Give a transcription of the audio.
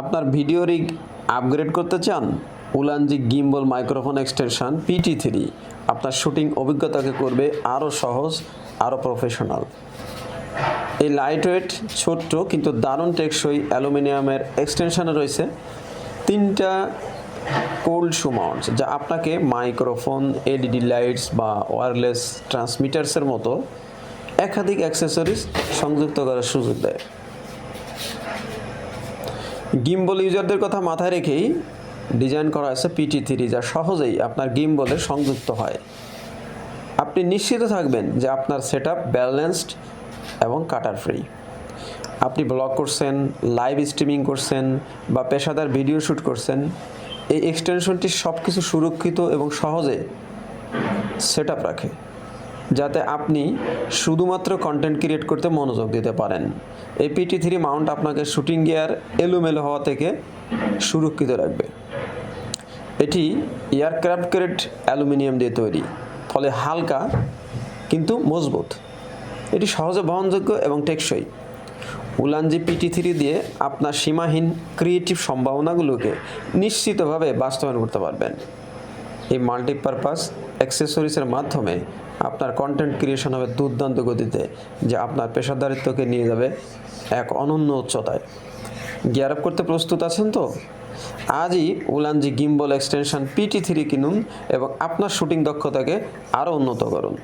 আপনার video rig upgrade করতে চান? Ulanzi gimbal microphone extension PT three আপনার শুটিং অভিজ্ঞতাকে করবে আরও সহজ, আরও প্রফেশনাল এই লাইটওয়েট ছোট্ট, কিন্তু দারুণ টেকসই অ্যালুমিনিয়ামের এক্সটেনশনে রয়েছে। তিনটা কোল্ড শু মাউন্টস যা আপনাকে মাইক্রোফোন, এলইডি লাইটস বা ওয়্যারলেস ট্রান্সমিটার্সের মতো একাধিক অ্যাক্সেসরিজ সংযুক্ত করার সুযোগ দেয়। গিম্বল ইউজারদের কথা মাথায় রেখেই ডিজাইন করা হয়েছে পিটি থ্রি যা সহজেই আপনার গিম্বলে সংযুক্ত হয়। আপনি নিশ্চিত থাকবেন যে আপনার সেট আপ ব্যালেন্সড এবং কাটার ফ্রি আপনি ব্লগ করছেন লাইভ স্ট্রিমিং করছেন বা পেশাদার ভিডিও শ্যুট করছেন, এই এক্সটেনশনটি সব কিছু সুরক্ষিত এবং সহজে সেট রাখে। যাতে আপনি শুধুমাত্র কন্টেন্ট ক্রিয়েট করতে মনোযোগ দিতে পারেন। এই পিটি থ্রি মাউন্ট আপনাকে শুটিং গিয়ার এলোমেলো হওয়া থেকে সুরক্ষিত রাখবে। এটি এয়ারক্রাফট গ্রেড অ্যালুমিনিয়াম দিয়ে তৈরি, ফলে হালকা কিন্তু মজবুত। এটি সহজে বহনযোগ্য এবং টেকসই। উলানজি পিটি থ্রি দিয়ে আপনার সীমাহীন ক্রিয়েটিভ সম্ভাবনাগুলোকে নিশ্চিতভাবে বাস্তবায়ন করতে পারবেন। এই মাল্টিপারপাস অ্যাক্সেসরিজের মাধ্যমে আপনার কন্টেন্ট ক্রিয়েশন হবে দুর্দান্ত গতিতে, যে আপনার পেশাদারিত্বকে নিয়ে যাবে এক অনন্য উচ্চতায়। গিয়ার আপ করতে প্রস্তুত আছেন তো? আজই Ulanzi gimbal extension PT three কিনুন এবং আপনার শুটিং দক্ষতাকে আরও উন্নত করুন।